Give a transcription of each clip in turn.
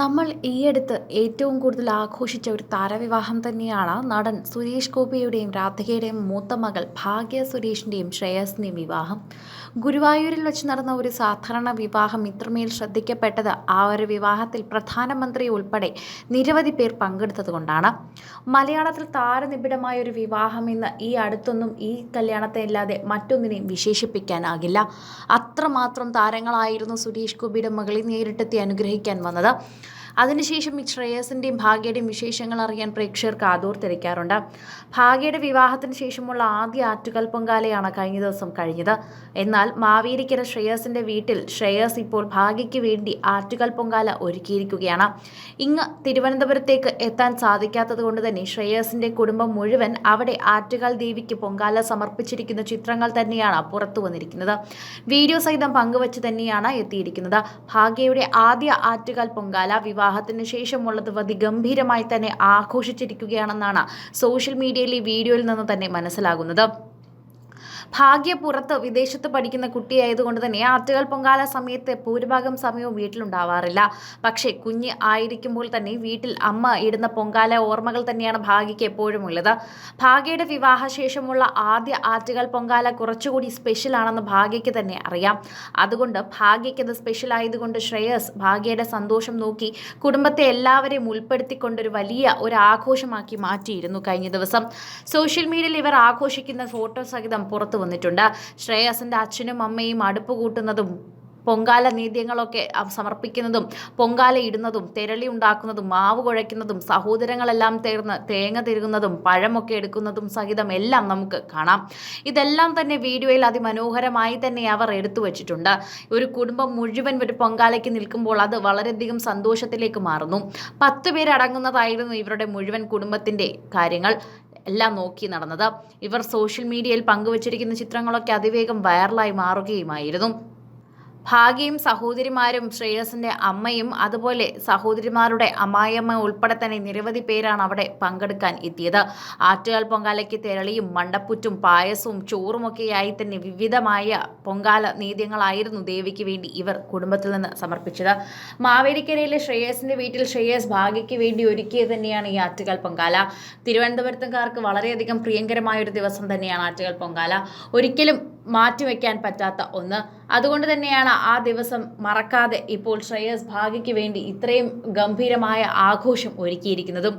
നമ്മൾ ഈയടുത്ത് ഏറ്റവും കൂടുതൽ ആഘോഷിച്ച ഒരു താരവിവാഹം തന്നെയാണ് നടൻ സുരേഷ് ഗോപിയുടെയും രാധികയുടെയും മൂത്ത മകൾ ഭാഗ്യ സുരേഷിന്റെയും ശ്രേയസിന്റെയും വിവാഹം. ഗുരുവായൂരിൽ വെച്ച് നടന്ന ഒരു സാധാരണ വിവാഹം ഇത്രമേൽ ശ്രദ്ധിക്കപ്പെട്ടത് ആ ഒരു വിവാഹത്തിൽ പ്രധാനമന്ത്രി ഉൾപ്പെടെ നിരവധി പേർ പങ്കെടുത്തതുകൊണ്ടാണ് മലയാളത്തിൽ താരനിബിഡമായ ഒരു വിവാഹം ഇന്ന് ഈ അടുത്തൊന്നും ഈ കല്യാണത്തെ അല്ലാതെ മറ്റൊന്നിനെയും വിശേഷിപ്പിക്കാനാകില്ല. അത്രമാത്രം താരങ്ങളായിരുന്നു സുരേഷ് ഗോപിയുടെ മകളെ നേരിട്ടെത്തി അനുഗ്രഹിക്കാൻ വന്നത്. അതിനുശേഷം ശ്രേയസിന്റെയും ഭാഗ്യയുടെയും വിശേഷങ്ങൾ അറിയാൻ പ്രേക്ഷകർ കാതോർത്തിരിക്കാറുണ്ട് ഭാഗ്യയുടെ വിവാഹത്തിന് ശേഷമുള്ള ആദ്യ ആറ്റുകൽ പൊങ്കാലയാണ് കഴിഞ്ഞ ദിവസം കഴിഞ്ഞത്. എന്നാൽ മാവേലിക്കര ശ്രേയസിന്റെ വീട്ടിൽ ശ്രേയസ് ഇപ്പോൾ ഭാഗ്യയ്ക്ക് വേണ്ടി ആറ്റുകൽ പൊങ്കാല ഒരുക്കിയിരിക്കുകയാണ്. ഇങ്ങ് തിരുവനന്തപുരത്തേക്ക് എത്താൻ സാധിക്കാത്തത് കൊണ്ട് തന്നെ ശ്രേയസിന്റെ കുടുംബം മുഴുവൻ അവിടെ ആറ്റുകാൽ ദേവിക്ക് പൊങ്കാല സമർപ്പിച്ചിരിക്കുന്ന ചിത്രങ്ങൾ തന്നെയാണ് പുറത്തു വന്നിരിക്കുന്നത്. വീഡിയോ സഹിതം പങ്കുവച്ച് തന്നെയാണ് എത്തിയിരിക്കുന്നത്. ഭാഗ്യയുടെ ആദ്യ ആറ്റുകാൽ പൊങ്കാല വിവാഹത്തിന് ശേഷമുള്ളത് അതിഗംഭീരമായി തന്നെ ആഘോഷിച്ചിരിക്കുകയാണെന്നാണ് സോഷ്യൽ മീഡിയയിലെ വീഡിയോയിൽ നിന്ന് തന്നെ മനസ്സിലാകുന്നത്. ഭാഗ്യ പുറത്ത് വിദേശത്ത് പഠിക്കുന്ന കുട്ടിയായതുകൊണ്ട് തന്നെ ആറ്റുകൾ പൊങ്കാല സമയത്ത് ഭൂരിഭാഗം സമയവും വീട്ടിലുണ്ടാവാറില്ല. പക്ഷേ കുഞ്ഞ് ആയിരിക്കുമ്പോൾ തന്നെ വീട്ടിൽ അമ്മ ഇടുന്ന പൊങ്കാല ഓർമ്മകൾ തന്നെയാണ് ഭാഗ്യയ്ക്ക് എപ്പോഴും ഉള്ളത്. ഭാഗ്യയുടെ വിവാഹശേഷമുള്ള ആദ്യ ആറ്റുകൾ പൊങ്കാല കുറച്ചുകൂടി സ്പെഷ്യൽ ആണെന്ന് ഭാഗ്യയ്ക്ക് തന്നെ അറിയാം. അതുകൊണ്ട് ഭാഗ്യയ്ക്ക് അത് സ്പെഷ്യൽ ആയതുകൊണ്ട് ശ്രേയസ് ഭാഗ്യയുടെ സന്തോഷം നോക്കി കുടുംബത്തെ എല്ലാവരെയും ഉൾപ്പെടുത്തിക്കൊണ്ടൊരു വലിയ ഒരു ആഘോഷമാക്കി മാറ്റിയിരുന്നു കഴിഞ്ഞ ദിവസം. സോഷ്യൽ മീഡിയയിൽ ഇവർ ആഘോഷിക്കുന്ന ഫോട്ടോ സഹിതം പുറത്തു വന്നിട്ടുണ്ട്. ശ്രേയസിന്റെ അച്ഛനും അമ്മയും അടുപ്പ് കൂട്ടുന്നതും പൊങ്കാല നീദ്യങ്ങളൊക്കെ സമർപ്പിക്കുന്നതും പൊങ്കാല ഇടുന്നതും തെരളി ഉണ്ടാക്കുന്നതും മാവ് കുഴയ്ക്കുന്നതും സഹോദരങ്ങളെല്ലാം ചേർന്ന് തേങ്ങ തിരുകുന്നതും പഴമൊക്കെ എടുക്കുന്നതും സഹിതം എല്ലാം നമുക്ക് കാണാം. ഇതെല്ലാം തന്നെ വീഡിയോയിൽ അതിമനോഹരമായി തന്നെ അവർ എടുത്തു വച്ചിട്ടുണ്ട്. ഒരു കുടുംബം മുഴുവൻ ഒരു പൊങ്കാലയ്ക്ക് നിൽക്കുമ്പോൾ അത് വളരെയധികം സന്തോഷത്തിലേക്ക് മാറുന്നു. പത്ത് പേരടങ്ങുന്നതായിരുന്നു ഇവരുടെ മുഴുവൻ കുടുംബത്തിന്റെ കാര്യങ്ങൾ. എല്ലാം നോക്കി നടന്നത്. ഇവർ സോഷ്യൽ മീഡിയയിൽ പങ്കുവച്ചിരിക്കുന്ന ചിത്രങ്ങളൊക്കെ അതിവേഗം വൈറലായി മാറുകയുമായിരുന്നു. ഭാഗ്യയും സഹോദരിമാരും ശ്രേയസിന്റെ അമ്മയും അതുപോലെ സഹോദരിമാരുടെ അമ്മായിയമ്മ ഉൾപ്പെടെ തന്നെ നിരവധി പേരാണ് അവിടെ പങ്കെടുക്കാൻ എത്തിയത്. ആറ്റുകാൽ പൊങ്കാലയ്ക്ക് തെരളിയും മണ്ടപ്പുറ്റും പായസവും ചോറുമൊക്കെയായി തന്നെ വിവിധമായ പൊങ്കാല നീതിയങ്ങളായിരുന്നു ദേവിക്ക് വേണ്ടി ഇവർ കുടുംബത്തിൽ നിന്ന് സമർപ്പിച്ചത്. മാവേലിക്കരയിലെ ശ്രേയസിന്റെ വീട്ടിൽ ശ്രേയസ് ഭാഗ്യയ്ക്ക് വേണ്ടി ഒരുക്കിയത് തന്നെയാണ് ഈ ആറ്റുകാൽ പൊങ്കാല. തിരുവനന്തപുരത്തുകാർക്ക് വളരെയധികം പ്രിയങ്കരമായ ഒരു ദിവസം തന്നെയാണ് ആറ്റുകാൽ പൊങ്കാല. ഒരിക്കലും മാറ്റിവെക്കാൻ പറ്റാത്ത ഒന്ന്. അതുകൊണ്ട് തന്നെയാണ് ആ ദിവസം മറക്കാതെ ഇപ്പോൾ ശ്രേയസ് ഭാഗ്യയ്ക്ക് വേണ്ടി ഇത്രയും ഗംഭീരമായ ആഘോഷം ഒരുക്കിയിരിക്കുന്നതും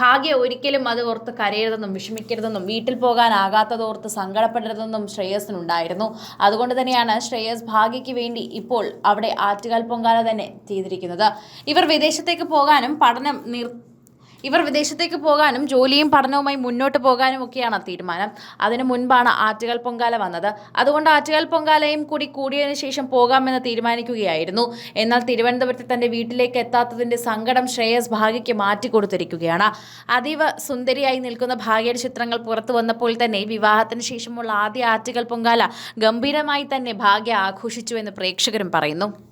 ഭാഗ്യ ഒരിക്കലും അത് ഓർത്ത് കരയരുതെന്നും വിഷമിക്കരുതെന്നും വീട്ടിൽ പോകാനാകാത്തതോർത്ത് സങ്കടപ്പെടരുതെന്നും ശ്രേയസിനുണ്ടായിരുന്നു അതുകൊണ്ട് തന്നെയാണ് ശ്രേയസ് ഭാഗ്യയ്ക്ക് വേണ്ടി ഇപ്പോൾ അവിടെ ആറ്റുകാൽ പൊങ്കാല തന്നെ ചെയ്തിരിക്കുന്നത്. ഇവർ വിദേശത്തേക്ക് പോകാനും പഠനം നിർ ഇവർ വിദേശത്തേക്ക് പോകാനും ജോലിയും പഠനവുമായി മുന്നോട്ട് പോകാനും ഒക്കെയാണ് തീരുമാനം. അതിനു മുൻപാണ് ആറ്റുകാൽ പൊങ്കാല വന്നത്. അതുകൊണ്ട് ആറ്റുകാൽ പൊങ്കാലയും കൂടി കൂടിയതിനു ശേഷം പോകാമെന്ന് തീരുമാനിക്കുകയായിരുന്നു. എന്നാൽ തിരുവനന്തപുരത്ത് തന്റെ വീട്ടിലേക്ക് എത്താത്തതിന്റെ സങ്കടം ശ്രേയസ് ഭാഗ്യയ്ക്ക് മാറ്റിക്കൊടുത്തിരിക്കുകയാണ് അതീവ സുന്ദരിയായി നിൽക്കുന്ന ഭാഗ്യയുടെ ചിത്രങ്ങൾ പുറത്തു വന്നപ്പോൾ തന്നെ വിവാഹത്തിന് ശേഷമുള്ള ആദ്യ ആറ്റുകാൽ പൊങ്കാല ഗംഭീരമായി തന്നെ ഭാഗ്യ ആഘോഷിച്ചു എന്ന് പ്രേക്ഷകരും പറയുന്നു.